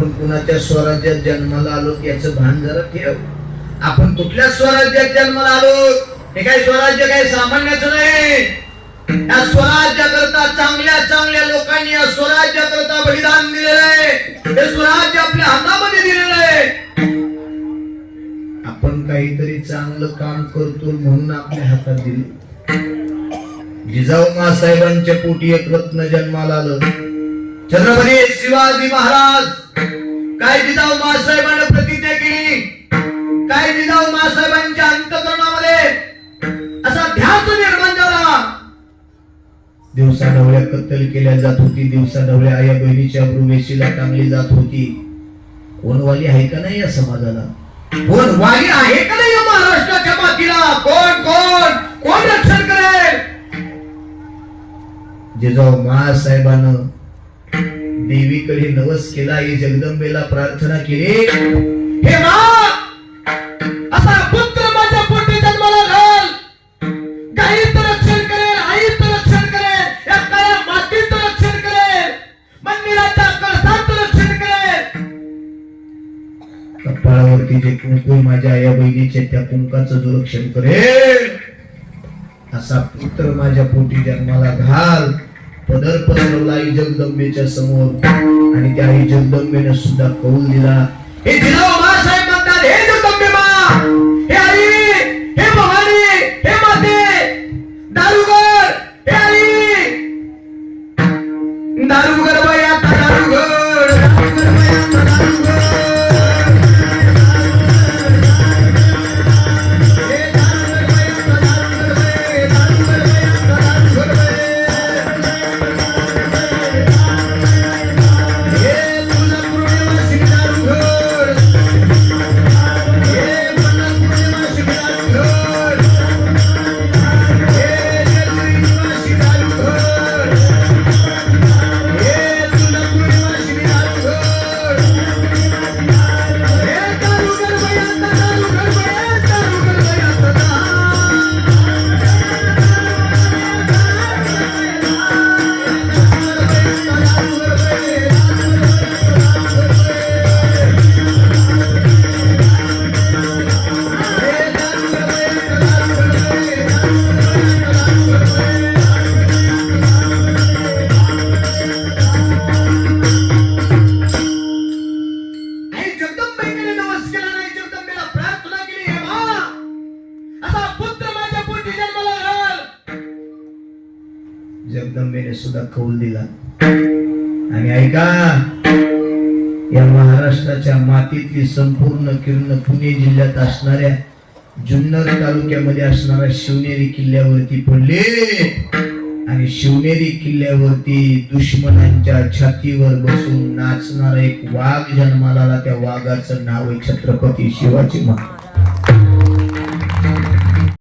आपण कुणाच्या स्वराज्यात जन्माला आलो याचं भान जरा ठेव. आपण कुठल्या स्वराज्यात जन्माला आलो? हे काय स्वराज्य काय सामान्याच नाही. या स्वराज्या करता चांगल्या चांगल्या लोकांनी या स्वराज्याकरता बलिदान दिलेलं आहे. हे स्वराज्य आपल्या हातामध्ये दिलेलं आहे. आपण काहीतरी चांगलं काम करतो म्हणून आपल्या हातात दिले. जिजाऊ साहेबांच्या पोटी एक रत्न जन्माला आलं. छत्रपती शिवाजी महाराज काय जिजाऊ मासाहेबांना प्रतिज्ञा केली? काय जिजाऊ मासाहेबांच्या अंतकरणामध्ये असा ध्यास निर्माण झाला? दिवसा ढवळ्या कत्तल केल्या जात होती दिवसा ढवळ्या आया बहिणीच्या वेशीला टांगली जात होती. कोण वाली आहे का नाही या समाजाला? कोण वाली आहे का नाही या महाराष्ट्राच्या मातीला? कोण कोण कोण रक्षण करेल? जिजाऊ महासाहेबानं देवीकडे नवस केला आई जगदंबेला प्रार्थना केली. हे मा असा पुत्र माझ्या पोटी जन्माला घाल. गाईच रक्षण करेल आईचं रक्षण करेल या काळ्या मातीचं रक्षण करेल. मंदिराच्या कळसाचं रक्षण करेल. कपाळावरती जे कुंकू माझ्या आया बहिणीचे त्या कुंकाचं जो रक्षण करेल. असा पुत्र माझ्या पोटी जन्माला घाल. पदर पसरवला आई जगदंबेच्या समोर आणि त्या आई जगदंबेने सुद्धा कौल दिला. हे जिजाऊ साहेब म्हणतात हे जगदंबे मा हे आई हे भवानी हे माते दारुगर हे आई दारुगर बाई आता दारुगर दारुगर बाई आता दारुगर. जगदंबेने सुद्धा कौल दिला. आणि ऐका या महाराष्ट्राच्या मातीतली संपूर्ण किरण पुणे जिल्ह्यात असणाऱ्या जुन्नर तालुक्यामध्ये असणाऱ्या शिवनेरी किल्ल्यावरती पडले. आणि शिवनेरी किल्ल्यावरती दुश्मनांच्या छातीवर बसून नाचणारा एक वाघ जन्माला त्या वाघाचं नाव आहे छत्रपती शिवाजी महाराज.